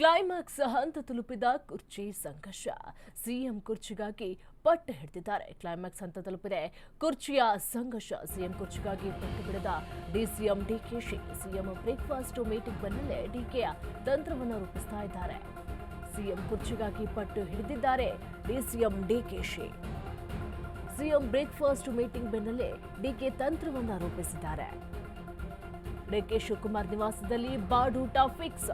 Climax ಹಂತ ತಲುಪಿದ ಕುರ್ಚಿ ಸಂಘರ್ಷ. ಸಿಎಂ ಕುರ್ಚಿಗಾಗಿ ಪಟ್ಟು ಹಿಡಿದಿದ್ದಾರೆ. ಕ್ಲೈಮ್ಯಾಕ್ಸ್ ಹಂತ ತಲುಪಿದೆ. ಕುರ್ಚಿಯ ಸಂಘರ್ಷ ಸಿಎಂ ಕುರ್ಚಿಗಾಗಿ ಪಟ್ಟು ಬಿಡದ DCM DKShi CM breakfast meeting ಬೆನ್ನಲ್ಲೇ ಡಿಕೆಯ ತಂತ್ರವನ್ನು ರೂಪಿಸ್ತಾ ಇದ್ದಾರೆ. ಸಿಎಂ ಕುರ್ಚಿಗಾಗಿ ಪಟ್ಟು ಹಿಡಿದಿದ್ದಾರೆ DCM DKShi CM breakfast meeting ಬೆನ್ನಲ್ಲೇ ಡಿಕೆ ತಂತ್ರವನ್ನು ರೂಪಿಸಿದ್ದಾರೆ. ಡಿಕೆ ಶಿವಕುಮಾರ್ ನಿವಾಸದಲ್ಲಿ ಬಾಡೂಟ ಫಿಕ್ಸ್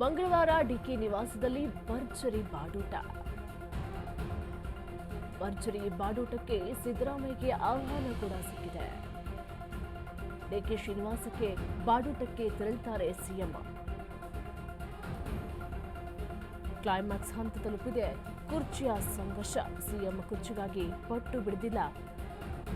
ಮಂಗಳವಾರ ಡಿಕೆ ನಿವಾಸದಲ್ಲಿ ಭರ್ಜರಿ ಬಾಡೂಟ. ಭರ್ಜರಿ ಬಾಡೂಟಕ್ಕೆ ಸಿದ್ದರಾಮಯ್ಯಗೆ ಆಹ್ವಾನ ಕೂಡ ಸಿಕ್ಕಿದೆ. ಡಿಕೆ ಶ್ರೀನಿವಾಸಕ್ಕೆ ಬಾಡೂಟಕ್ಕೆ ತೆರಳುತ್ತಾರೆ ಸಿಎಂ. ಕ್ಲೈಮ್ಯಾಕ್ಸ್ ಹಂತ ತಲುಪಿದೆ. ಕುರ್ಚಿಯ ಸಂಘರ್ಷ, ಸಿಎಂ ಕುರ್ಚಿಗಾಗಿ ಪಟ್ಟು ಬಿಡದಿಲ್ಲ.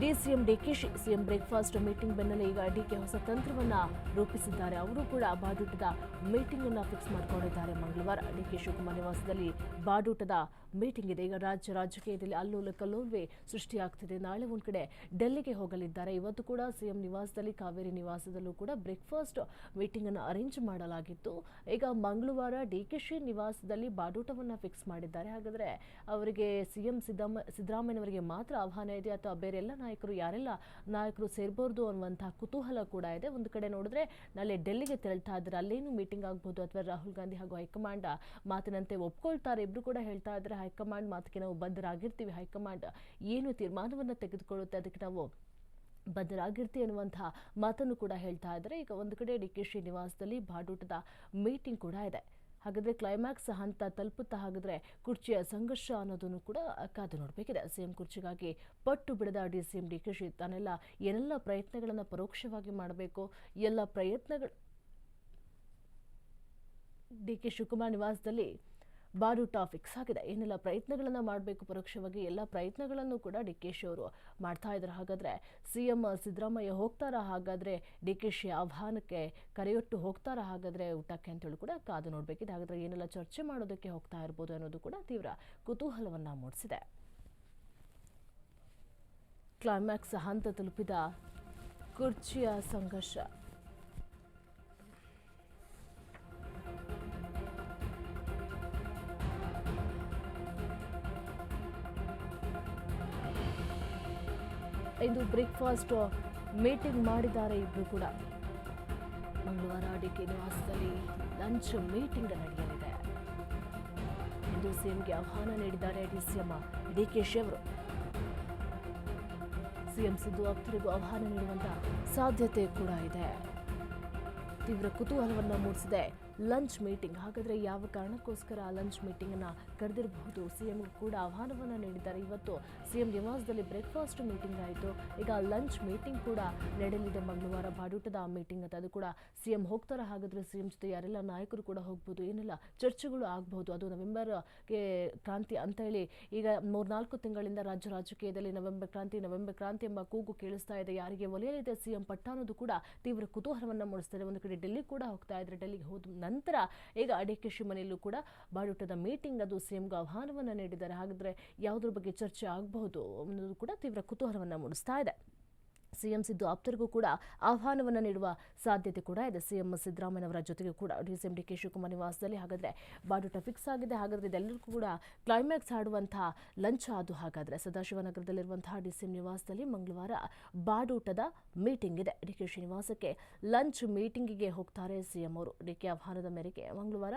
DCM DKShi CM breakfast meeting ಬೆನ್ನಲ್ಲೇ ಈಗ ಡಿಕೆ ಹೊಸ ತಂತ್ರವನ್ನು ರೂಪಿಸಿದ್ದಾರೆ. ಅವರು ಕೂಡ ಬಾಡೂಟದ ಮೀಟಿಂಗ್ ಅನ್ನು ಫಿಕ್ಸ್ ಮಾಡಿಕೊಂಡಿದ್ದಾರೆ. ಮಂಗಳವಾರ ಡಿಕೆ ಶಿವಕುಮಾರ್ ನಿವಾಸದಲ್ಲಿ ಬಾಡೂಟದ ಮೀಟಿಂಗ್ ಇದೆ. ಈಗ ರಾಜ್ಯ ರಾಜಕೀಯದಲ್ಲಿ ಅಲ್ಲೋಲ ಕಲ್ಲೋಲ್ವೆ ಸೃಷ್ಟಿಯಾಗ್ತಿದೆ. ನಾಳೆ ಒಂದು ಕಡೆ ಡೆಲ್ಲಿಗೆ ಹೋಗಲಿದ್ದಾರೆ. ಇವತ್ತು ಕೂಡ ಸಿಎಂ ನಿವಾಸದಲ್ಲಿ ಕಾವೇರಿ ನಿವಾಸದಲ್ಲೂ ಕೂಡ ಬ್ರೇಕ್ಫಾಸ್ಟ್ ಮೀಟಿಂಗ್ ಅನ್ನು ಅರೇಂಜ್ ಮಾಡಲಾಗಿತ್ತು. ಈಗ ಮಂಗಳವಾರ ಡಿಕೆಶಿ ನಿವಾಸದಲ್ಲಿ ಬಾಡೂಟವನ್ನು ಫಿಕ್ಸ್ ಮಾಡಿದ್ದಾರೆ. ಹಾಗಾದರೆ ಅವರಿಗೆ ಸಿಎಂ ಸಿದ್ದರಾಮಯ್ಯನವರಿಗೆ ಮಾತ್ರ ಆಹ್ವಾನ ಇದೆ ಅಥವಾ ಬೇರೆ ಎಲ್ಲ ನಾಯಕರು ಯಾರೆಲ್ಲ, ನಾಯಕರು ಸೇರ್ಬಾರ್ದು ಅನ್ನುವಂತಹ ಕುತೂಹಲ ಕೂಡ ಇದೆ. ಒಂದು ಕಡೆ ನೋಡಿದ್ರೆ ನಾಳೆ ಡೆಲ್ಲಿಗೆ ತೆರಳ್ತಾ ಇದ್ದಾರೆ ಅಲ್ಲೇನು ಮೀಟಿಂಗ್ ಆಗ್ಬೋದು ಅಥವಾ ರಾಹುಲ್ ಗಾಂಧಿ ಹಾಗೂ ಹೈಕಮಾಂಡ್ ಮಾತಿನಂತೆ ಒಪ್ಕೊಳ್ತಾರೆ ಇಬ್ರು ಕೂಡ ಹೇಳ್ತಾ ಇದ್ದಾರೆ ಹೈಕಮಾಂಡ್ ಮಾತಿಗೆ ನಾವು ಬದ್ಧರಾಗಿರ್ತೀವಿ, ಹೈಕಮಾಂಡ್ ಏನು ತೀರ್ಮಾನವನ್ನು ತೆಗೆದುಕೊಳ್ಳುತ್ತೆ, ಅದಕ್ಕೆ ನಾವು ಬದ್ಧರಾಗಿರ್ತಿ ಅನ್ನುವಂತಹ ಮಾತನ್ನು ಕೂಡ ಹೇಳ್ತಾ ಇದ್ದಾರೆ ಈಗ ಒಂದು ಕಡೆ ಡಿ ಕೆ ಶ್ರೀನಿವಾಸದಲ್ಲಿ ಬಾಡೂಟದ ಮೀಟಿಂಗ್ ಕೂಡ ಇದೆ. ಹಾಗಾದ್ರೆ ಕ್ಲೈಮ್ಯಾಕ್ಸ್ ಹಂತ ತಲುಪುತ್ತಾ ಹಾಗಾದ್ರೆ ಕುರ್ಚಿಯ ಸಂಘರ್ಷ ಅನ್ನೋದನ್ನು ಕೂಡ ಕಾದು ನೋಡಬೇಕಿದೆ. ಸಿಎಂ ಕುರ್ಚಿಗಾಗಿ ಪಟ್ಟು ಬಿಡದ D C M D K Shi ತಾನೆಲ್ಲ ಏನೆಲ್ಲ ಪ್ರಯತ್ನಗಳನ್ನು ಪರೋಕ್ಷವಾಗಿ ಮಾಡಬೇಕು, ಎಲ್ಲ ಪ್ರಯತ್ನಗಳು ಡಿ ಕೆ ಶಿವಕುಮಾರ್ ನಿವಾಸದಲ್ಲಿ ಬಾಡೂಟ ಫಿಕ್ಸ್ ಆಗಿದೆ ಏನೆಲ್ಲ ಪ್ರಯತ್ನಗಳನ್ನು ಮಾಡಬೇಕು ಪರೋಕ್ಷವಾಗಿ, ಎಲ್ಲ ಪ್ರಯತ್ನಗಳನ್ನು ಕೂಡ ಡಿ ಕೆ ಶಿ ಅವರು ಮಾಡ್ತಾ ಇದ್ದಾರೆ ಹಾಗಾದರೆ ಸಿ ಎಂ ಸಿದ್ದರಾಮಯ್ಯ ಹೋಗ್ತಾರಾ? ಹಾಗಾದರೆ ಡಿ ಕೆ ಶಿ ಆಹ್ವಾನಕ್ಕೆ ಕರೆಯೊಟ್ಟು ಹೋಗ್ತಾರಾ? ಹಾಗಾದರೆ ಊಟಕ್ಕೆ ಅಂತೇಳಿ ಕೂಡ ಕಾದು ನೋಡಬೇಕಿದೆ. ಹಾಗಾದರೆ ಏನೆಲ್ಲ ಚರ್ಚೆ ಮಾಡೋದಕ್ಕೆ ಹೋಗ್ತಾ ಇರ್ಬೋದು ಅನ್ನೋದು ಕೂಡ ತೀವ್ರ ಕುತೂಹಲವನ್ನು ಮೂಡಿಸಿದೆ. ಕ್ಲೈಮ್ಯಾಕ್ಸ್ ಹಂತ ತಲುಪಿದ ಕುರ್ಚಿಯ ಸಂಘರ್ಷ. ಇಂದು ಬ್ರೇಕ್ಫಾಸ್ಟ್ ಮೀಟಿಂಗ್ ಮಾಡಿದ್ದಾರೆ ಇಬ್ಬರು ಕೂಡ. ಮಂಗಳವಾರ ಡಿಕೆ ನಿವಾಸದಲ್ಲಿ ಲಂಚ್ ಮೀಟಿಂಗ್ ನಡೆಯಲಿದೆ. ಇಂದು ಸಿಎಂಗೆ ಆಹ್ವಾನ ನೀಡಿದ್ದಾರೆ ಡಿಸಿಎಂ ಡಿಕೆಶಿ ಅವರು. ಸಿಎಂ ಸಿದ್ದು ಆಪ್ತರಿಗೂ ಆಹ್ವಾನ ನೀಡುವಂತ ಸಾಧ್ಯತೆ ಕೂಡ ಇದೆ. ತೀವ್ರ ಕುತೂಹಲವನ್ನು ಮೂಡಿಸಿದೆ ಲಂಚ್ ಮೀಟಿಂಗ್. ಹಾಗಾದರೆ ಯಾವ ಕಾರಣಕ್ಕೋಸ್ಕರ ಲಂಚ್ ಮೀಟಿಂಗನ್ನು ಕರೆದಿರಬಹುದು? ಸಿ ಎಂ ಕೂಡ ಆಹ್ವಾನವನ್ನು ನೀಡಿದ್ದಾರೆ. ಇವತ್ತು ಸಿ ಎಂ ನಿವಾಸದಲ್ಲಿ ಬ್ರೇಕ್ಫಾಸ್ಟ್ ಮೀಟಿಂಗ್ ಆಯಿತು. ಈಗ ಲಂಚ್ ಮೀಟಿಂಗ್ ಕೂಡ ನಡೆಯಲಿದೆ ಮಂಗಳವಾರ. ಬಾಡೂಟದ ಮೀಟಿಂಗ್ ಅಂತ ಅದು ಕೂಡ ಸಿ ಎಂ ಹೋಗ್ತಾರೆ. ಹಾಗಾದರೆ ಸಿ ಎಂ ಜೊತೆ ಯಾರೆಲ್ಲ ನಾಯಕರು ಕೂಡ ಹೋಗ್ಬೋದು? ಏನೆಲ್ಲ ಚರ್ಚೆಗಳು ಆಗಬಹುದು? ಅದು ನವೆಂಬರ್ಗೆ ಕ್ರಾಂತಿ ಅಂತ ಹೇಳಿ ಈಗ ಮೂರ್ನಾಲ್ಕು ತಿಂಗಳಿಂದ ರಾಜ್ಯ ರಾಜಕೀಯದಲ್ಲಿ ನವೆಂಬರ್ ಕ್ರಾಂತಿ ನವೆಂಬರ್ ಕ್ರಾಂತಿ ಎಂಬ ಕೂಗು ಕೇಳಿಸ್ತಾ ಇದೆ. ಯಾರಿಗೆ ಒಲೆಯಲಿದೆ ಸಿಎಂ ಪಟ್ಟ ಅನ್ನೋದು ಕೂಡ ತೀವ್ರ ಕುತೂಹಲವನ್ನ ಮೂಡಿಸ್ತಾರೆ ಒಂದು ಕಡೆ ಡೆಲ್ಲಿ ಕೂಡ ಹೋಗ್ತಾ ಇದ್ರೆ ಡೆಲ್ಲಿಗೆ ಹೋದ ನಂತರ ಈಗ ಅಡಿಕೆ ಮನೆಯಲ್ಲೂ ಕೂಡ ಬಾಡೂಟದ ಮೀಟಿಂಗ್ ಅದು ಸಿಎಂಗೆ ಆಹ್ವಾನವನ್ನು ನೀಡಿದ್ದಾರೆ. ಹಾಗಾದರೆ ಯಾವುದ್ರ ಬಗ್ಗೆ ಚರ್ಚೆ ಆಗಬಹುದು ಅನ್ನೋದು ಕೂಡ ತೀವ್ರ ಕುತೂಹಲವನ್ನು ಮೂಡಿಸ್ತಾ ಇದೆ. ಸಿಎಂ ಸಿದ್ದು ಆಪ್ತರಿಗೂ ಕೂಡ ಆಹ್ವಾನವನ್ನು ನೀಡುವ ಸಾಧ್ಯತೆ ಕೂಡ ಇದೆ. ಸಿಎಂ ಸಿದ್ದರಾಮಯ್ಯನವರ ಜೊತೆಗೆ ಕೂಡ ಡಿಸಿಎಂ ಡಿ ಕೆ ಶಿವಕುಮಾರ್ ನಿವಾಸದಲ್ಲಿ. ಹಾಗಾದರೆ ಬಾಡೂಟ ಫಿಕ್ಸ್ ಆಗಿದೆ. ಹಾಗಾದರೆ ಇದೆಲ್ಲರಿಗೂ ಕೂಡ ಕ್ಲೈಮ್ಯಾಕ್ಸ್ ಆಡುವಂತಹ ಲಂಚ ಅದು ಹಾಗಾದರೆ. ಸದಾಶಿವನಗರದಲ್ಲಿರುವಂತಹ ಡಿಸಿಎಂ ನಿವಾಸದಲ್ಲಿ ಮಂಗಳವಾರ ಬಾಡೂಟದ ಮೀಟಿಂಗ್ ಇದೆ. ಡಿ ಕೆ ಶ್ರೀನಿವಾಸಕ್ಕೆ ಲಂಚ್ ಮೀಟಿಂಗಿಗೆ ಹೋಗ್ತಾರೆ ಸಿಎಂ ಅವರು. ಡಿ ಕೆ ಆಹ್ವಾನದ ಮೇರೆಗೆ ಮಂಗಳವಾರ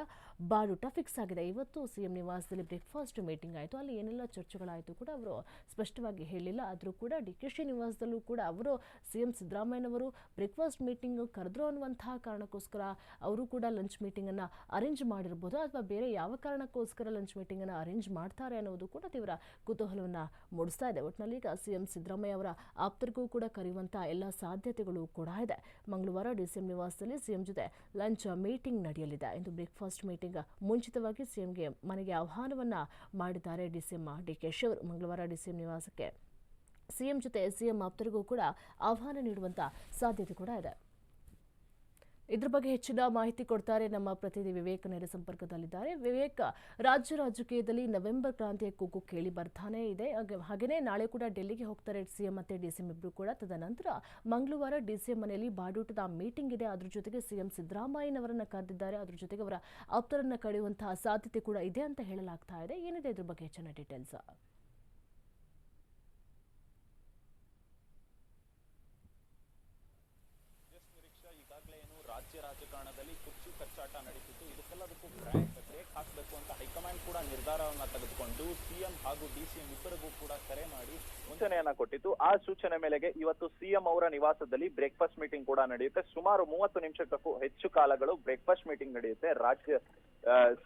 ಬಾಡೂಟ ಫಿಕ್ಸ್ ಆಗಿದೆ. ಇವತ್ತು ಸಿಎಂ ನಿವಾಸದಲ್ಲಿ ಬ್ರೇಕ್ಫಾಸ್ಟ್ ಮೀಟಿಂಗ್ ಆಯಿತು. ಅಲ್ಲಿ ಏನೆಲ್ಲ ಚರ್ಚೆಗಳಾಯಿತು ಕೂಡ ಅವರು ಸ್ಪಷ್ಟವಾಗಿ ಹೇಳಿಲ್ಲ. ಆದರೂ ಕೂಡ ಡಿ ಕೆ ಶ್ರೀ ನಿವಾಸದಲ್ಲೂ ಕೂಡ ಅವರು ಸಿಎಂ ಸಿದ್ದರಾಮಯ್ಯನವರು ಬ್ರೇಕ್ಫಾಸ್ಟ್ ಮೀಟಿಂಗ್ ಕರೆದ್ರು ಅನ್ನುವಂತಹ ಕಾರಣಕ್ಕೋಸ್ಕರ ಅವರು ಕೂಡ ಲಂಚ್ ಮೀಟಿಂಗನ್ನು ಅರೇಂಜ್ ಮಾಡಿರ್ಬೋದು ಅಥವಾ ಬೇರೆ ಯಾವ ಕಾರಣಕ್ಕೋಸ್ಕರ ಲಂಚ್ ಮೀಟಿಂಗನ್ನು ಅರೇಂಜ್ ಮಾಡ್ತಾರೆ ಅನ್ನೋದು ಕೂಡ ತೀವ್ರ ಕುತೂಹಲವನ್ನು ಮೂಡಿಸ್ತಾ ಇದೆ. ಒಟ್ಟಿನಲ್ಲಿ ಈಗ ಸಿಎಂ ಸಿದ್ದರಾಮಯ್ಯ ಅವರ ಆಪ್ತರಿಗೂ ಕೂಡ ಕರೆಯುವಂಥ ಎಲ್ಲ ಸಾಧ್ಯತೆಗಳು ಕೂಡ ಇದೆ. ಮಂಗಳವಾರ ಡಿಸಿಎಂ ನಿವಾಸದಲ್ಲಿ ಸಿಎಂ ಜೊತೆ ಲಂಚ್ ಮೀಟಿಂಗ್ ನಡೆಯಲಿದೆ. ಇಂದು ಬ್ರೇಕ್ಫಾಸ್ಟ್ ಮೀಟಿಂಗ್ ಮುಂಚಿತವಾಗಿ ಸಿಎಂಗೆ ಮನೆಗೆ ಆಹ್ವಾನವನ್ನ ಮಾಡಿದ್ದಾರೆ ಡಿಸಿಎಂ ಡಿ ಕೆ ಮಂಗಳವಾರ ಡಿಸಿಎಂ ನಿವಾಸಕ್ಕೆ ಸಿಎಂ ಜೊತೆ ಸಿಎಂ ಆಪ್ತರಿಗೂ ಕೂಡ ಆಹ್ವಾನ ನೀಡುವಂತ ಸಾಧ್ಯತೆ ಕೂಡ ಇದೆ. ಇದ್ರ ಬಗ್ಗೆ ಹೆಚ್ಚಿನ ಮಾಹಿತಿ ಕೊಡ್ತಾರೆ ನಮ್ಮ ಪ್ರತಿನಿಧಿ ವಿವೇಕ ನೇರ ಸಂಪರ್ಕದಲ್ಲಿದ್ದಾರೆ. ವಿವೇಕ, ರಾಜ್ಯ ರಾಜಕೀಯದಲ್ಲಿ ನವೆಂಬರ್ ಕ್ರಾಂತಿಯ ಕೂಗು ಕೇಳಿ ಬರ್ತಾನೆ ಇದೆ. ಹಾಗೆಯೇ ನಾಳೆ ಕೂಡ ಡೆಲ್ಲಿಗೆ ಹೋಗ್ತಾರೆ ಸಿಎಂ ಮತ್ತೆ ಡಿಸಿಎಂ ಇಬ್ರು ಕೂಡ. ತದನಂತರ ಮಂಗಳವಾರ ಡಿಸಿಎಂ ಮನೆಯಲ್ಲಿ ಬಾಡೂಟದ ಮೀಟಿಂಗ್ ಇದೆ. ಅದ್ರ ಜೊತೆಗೆ ಸಿಎಂ ಸಿದ್ದರಾಮಯ್ಯನವರನ್ನ ಕರೆದಿದ್ದಾರೆ. ಅದ್ರ ಜೊತೆಗೆ ಅವರ ಆಪ್ತರನ್ನ ಕಳೆಯುವಂತಹ ಸಾಧ್ಯತೆ ಕೂಡ ಇದೆ ಅಂತ ಹೇಳಲಾಗ್ತಾ ಇದೆ. ಏನಿದೆ ಇದ್ರ ಬಗ್ಗೆ ಹೆಚ್ಚಿನ ಡೀಟೇಲ್ಸ್ ಎಸ್ ನಿರೀಕ್ಷಾ ಈಗಾಗಲೇ ಏನು ರಾಜ್ಯ ರಾಜಕಾರಣದಲ್ಲಿ ಕುರ್ಚಿ ಕಚ್ಚಾಟ ನಡೀತಿತ್ತು. ಇದಕ್ಕೆಲ್ಲದಕ್ಕೂ ಬ್ರೇಕ್ ಹಾಕಬೇಕು ಅಂತ ಹೈಕಮಾಂಡ್ ಕೂಡ ನಿರ್ಧಾರವನ್ನ ತೆಗೆದುಕೊಂಡು ಸಿಎಂ ಹಾಗೂ ಡಿಸಿಎಂ ಇಬ್ಬರಿಗೂ ಕೂಡ ಕರೆ ಮಾಡಿ ಸೂಚನೆಯನ್ನ ಕೊಟ್ಟಿತ್ತು. ಆ ಸೂಚನೆ ಮೇಲೆಗೆ ಇವತ್ತು ಸಿಎಂ ಅವರ ನಿವಾಸದಲ್ಲಿ ಬ್ರೇಕ್ಫಾಸ್ಟ್ ಮೀಟಿಂಗ್ ಕೂಡ ನಡೆಯುತ್ತೆ. ಸುಮಾರು ಮೂವತ್ತು ನಿಮಿಷಕ್ಕೂ ಹೆಚ್ಚು ಕಾಲಗಳು ಬ್ರೇಕ್ಫಾಸ್ಟ್ ಮೀಟಿಂಗ್ ನಡೆಯುತ್ತೆ. ರಾಜ್ಯ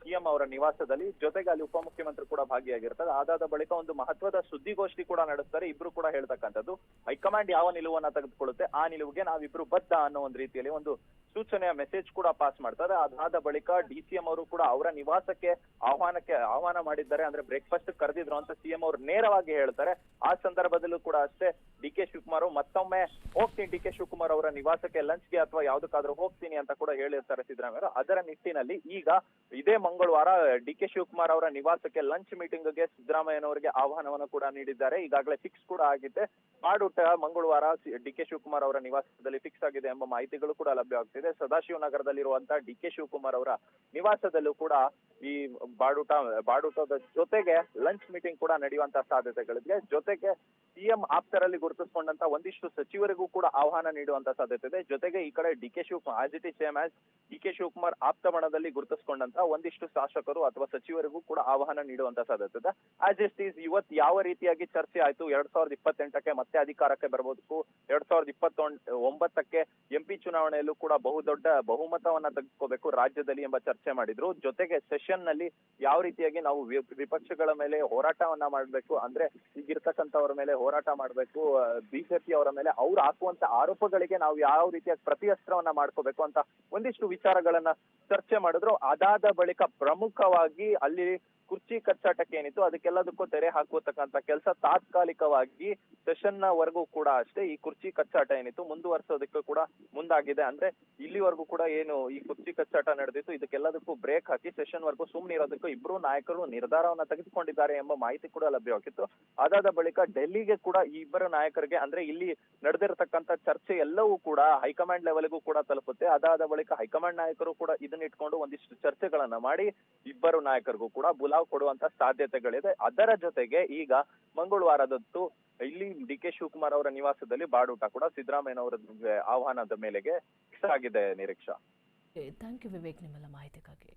ಸಿಎಂ ಅವರ ನಿವಾಸದಲ್ಲಿ. ಜೊತೆಗೆ ಅಲ್ಲಿ ಉಪಮುಖ್ಯಮಂತ್ರಿ ಕೂಡ ಭಾಗಿಯಾಗಿರ್ತಾರೆ. ಅದಾದ ಬಳಿಕ ಒಂದು ಮಹತ್ವದ ಸುದ್ದಿಗೋಷ್ಠಿ ಕೂಡ ನಡೆಸ್ತಾರೆ. ಇಬ್ರು ಕೂಡ ಹೇಳ್ತಕ್ಕಂಥದ್ದು. ಹೈಕಮಾಂಡ್ ಯಾವ ನಿಲುವನ್ನ ತೆಗೆದುಕೊಳ್ಳುತ್ತೆ? ಆ ನಿಲುವಿಗೆ ನಾವಿಬ್ರು ಬದ್ಧ ಅನ್ನೋ ಒಂದು ರೀತಿಯಲ್ಲಿ ಒಂದು ಸೂಚನೆಯ ಮೆಸೇಜ್ ಕೂಡ ಪಾಸ್ ಮಾಡ್ತಾರೆ. ಅದಾದ ಬಳಿಕ ಡಿ ಸಿ ಎಂ ಅವರು ಕೂಡ ಅವರ ನಿವಾಸಕ್ಕೆ ಆಹ್ವಾನಕ್ಕೆ ಆಹ್ವಾನ ಮಾಡಿದ್ದಾರೆ. ಅಂದ್ರೆ ಬ್ರೇಕ್ಫಾಸ್ಟ್ ಕರೆದಿದ್ರು ಅಂತ ಸಿಎಂ ಅವರು ನೇರವಾಗಿ ಹೇಳ್ತಾರೆ. ಆ ಸಂದರ್ಭದಲ್ಲೂ ಕೂಡ ಅಷ್ಟೇ ಡಿ ಕೆ ಶಿವಕುಮಾರ್ ಮತ್ತೊಮ್ಮೆ ಹೋಗ್ತೀನಿ ಡಿ ಕೆ ಶಿವಕುಮಾರ್ ಅವರ ನಿವಾಸಕ್ಕೆ ಲಂಚ್ಗೆ ಅಥವಾ ಯಾವ್ದಕ್ಕಾದ್ರೂ ಹೋಗ್ತೀನಿ ಅಂತ ಕೂಡ ಹೇಳಿರ್ತಾರೆ ಸಿದ್ದರಾಮಯ್ಯ ಅದರ ನಿಟ್ಟಿನಲ್ಲಿ ಈಗ ಇದೇ ಮಂಗಳವಾರ ಡಿ ಕೆ ಶಿವಕುಮಾರ್ ಅವರ ನಿವಾಸಕ್ಕೆ ಲಂಚ್ ಮೀಟಿಂಗ್ಗೆ ಸಿದ್ದರಾಮಯ್ಯನವರಿಗೆ ಆಹ್ವಾನವನ್ನು ಕೂಡ ನೀಡಿದ್ದಾರೆ. ಈಗಾಗಲೇ ಫಿಕ್ಸ್ ಕೂಡ ಆಗಿದೆ ಮಾಡೂಟ ಮಂಗಳವಾರ ಡಿ ಕೆ ಶಿವಕುಮಾರ್ ಅವರ ನಿವಾಸದಲ್ಲಿ ಫಿಕ್ಸ್ ಆಗಿದೆ ಎಂಬ ಮಾಹಿತಿಗಳು ಕೂಡ ಲಭ್ಯವಾಗ್ತಿದೆ ಸದಾಶಿವ ನಗರದಲ್ಲಿರುವಂತಹ ಡಿ ಕೆ ಶಿವಕುಮಾರ್ ಅವರ ನಿವಾಸದಲ್ಲೂ ಕೂಡ ಈ ಬಾಡೂಟ, ಬಾಡೂಟದ ಜೊತೆಗೆ ಲಂಚ್ ಮೀಟಿಂಗ್ ಕೂಡ ನಡೆಯುವಂತಹ ಸಾಧ್ಯತೆಗಳಿದೆ. ಜೊತೆಗೆ ಸಿಎಂ ಆಪ್ತರಲ್ಲಿ ಗುರುತಿಸಿಕೊಂಡಂತ ಒಂದಿಷ್ಟು ಸಚಿವರಿಗೂ ಕೂಡ ಆಹ್ವಾನ ನೀಡುವಂತ ಸಾಧ್ಯತೆ ಇದೆ ಜೊತೆಗೆ ಈ ಕಡೆ D K Shivakumar as it is same as D K Shivakumar ಆಪ್ತ ಬಣದಲ್ಲಿ ಗುರುತಿಸಿಕೊಂಡಂತ ಒಂದಿಷ್ಟು ಶಾಸಕರು ಅಥವಾ ಸಚಿವರಿಗೂ ಕೂಡ ಆಹ್ವಾನ ನೀಡುವಂತ ಸಾಧ್ಯತೆ ಇದೆ ಆಸ್ ಇಟ್ ಈಸ್ ಇವತ್ತು ಯಾವ ರೀತಿಯಾಗಿ ಚರ್ಚೆ ಆಯ್ತು? ಎರಡ್ ಸಾವಿರದ ಇಪ್ಪತ್ತೆಂಟಕ್ಕೆ ಮತ್ತೆ ಅಧಿಕಾರಕ್ಕೆ ಬರಬಹುದು ಎರಡ್ ಸಾವಿರದ ಇಪ್ಪತ್ತೊಂದ್ ಒಂಬತ್ತಕ್ಕೆ ಎಂಪಿ ಚುನಾವಣೆಯಲ್ಲೂ ಕೂಡ ಬಹುದೊಡ್ಡ ಬಹುಮತವನ್ನ ತೆಗೆದುಕೋಬೇಕು ರಾಜ್ಯದಲ್ಲಿ ಎಂಬ ಚರ್ಚೆ ಮಾಡಿದ್ರು. ಜೊತೆಗೆ ಸೆಷನ್ನಲ್ಲಿ ಯಾವ ರೀತಿಯಾಗಿ ನಾವು ವಿಪಕ್ಷಗಳ ಮೇಲೆ ಹೋರಾಟವನ್ನ ಮಾಡಬೇಕು ಅಂದ್ರೆ ಈಗಿರ್ತಕ್ಕಂಥವ್ರ ಮೇಲೆ ಹೋರಾಟ ಮಾಡಬೇಕು ಬಿಜೆಪಿ ಅವರ ಮೇಲೆ ಅವ್ರು ಹಾಕುವಂತ ಆರೋಪಗಳಿಗೆ ನಾವು ಯಾವ ರೀತಿಯ ಪ್ರತಿಯಸ್ತ್ರವನ್ನ ಮಾಡ್ಕೋಬೇಕು ಅಂತ ಒಂದಿಷ್ಟು ವಿಚಾರಗಳನ್ನ ಚರ್ಚೆ ಮಾಡಿದ್ರು. ಅದಾದ ಬಳಿಕ ಪ್ರಮುಖವಾಗಿ ಅಲ್ಲಿ ಕುರ್ಚಿ ಕಚ್ಚಾಟಕ್ಕೆ ಏನಿತ್ತು, ಅದಕ್ಕೆಲ್ಲದಕ್ಕೂ ತೆರೆ ಹಾಕುವತಕ್ಕಂತ ಕೆಲಸ ತಾತ್ಕಾಲಿಕವಾಗಿ ಸೆಷನ್ನ ವರೆಗೂ ಕೂಡ ಅಷ್ಟೇ ಈ ಕುರ್ಚಿ ಕಚ್ಚಾಟ ಏನಿತ್ತು, ಮುಂದುವರಿಸೋದಕ್ಕೆ ಕೂಡ ಮುಂದಾಗಿದೆ. ಅಂದ್ರೆ ಇಲ್ಲಿವರೆಗೂ ಕೂಡ ಏನು ಈ ಕುರ್ಚಿ ಕಚ್ಚಾಟ ನಡೆದಿತ್ತು, ಇದಕ್ಕೆಲ್ಲದಕ್ಕೂ ಬ್ರೇಕ್ ಹಾಕಿ ಸೆಷನ್ ವರೆಗೂ ಸುಮ್ಮನೆ ಇರೋದಕ್ಕೂ ಇಬ್ರು ನಾಯಕರು ನಿರ್ಧಾರವನ್ನ ತೆಗೆದುಕೊಂಡಿದ್ದಾರೆ ಎಂಬ ಮಾಹಿತಿ ಕೂಡ ಲಭ್ಯವಾಗಿತ್ತು ಅದಾದ ಬಳಿಕ ಡೆಲ್ಲಿಗೆ ಕೂಡ ಈ ಇಬ್ಬರು ನಾಯಕರಿಗೆ, ಅಂದ್ರೆ ಇಲ್ಲಿ ನಡೆದಿರತಕ್ಕಂತ ಚರ್ಚೆ ಎಲ್ಲವೂ ಕೂಡ ಹೈಕಮಾಂಡ್ ಲೆವೆಲ್ಗೂ ಕೂಡ ತಲುಪುತ್ತೆ. ಅದಾದ ಬಳಿಕ ಹೈಕಮಾಂಡ್ ನಾಯಕರು ಕೂಡ ಇದನ್ನ ಇಟ್ಕೊಂಡು ಒಂದಿಷ್ಟು ಚರ್ಚೆಗಳನ್ನ ಮಾಡಿ ಇಬ್ಬರು ನಾಯಕರಿಗೂ ಕೂಡ ಬುಲಾವ್ ಕೊಡುವಂತ ಸಾಧ್ಯತೆಗಳಿದೆ. ಅದರ ಜೊತೆಗೆ ಈಗ ಮಂಗಳವಾರದತ್ತು ಇಲ್ಲಿ ಡಿ ಕೆ ಶಿವಕುಮಾರ್ ಅವರ ನಿವಾಸದಲ್ಲಿ ಬಾಡೂಟ ಕೂಡ ಸಿದ್ದರಾಮಯ್ಯ ಅವರ ಆಹ್ವಾನದ ಮೇಲೆಗೆ ಆಗಿದೆ ನಿರೀಕ್ಷಾ. ಥ್ಯಾಂಕ್ ಯು ವಿವೇಕ್ ನಿಮ್ಮೆಲ್ಲ ಮಾಹಿತಿಗಾಗಿ.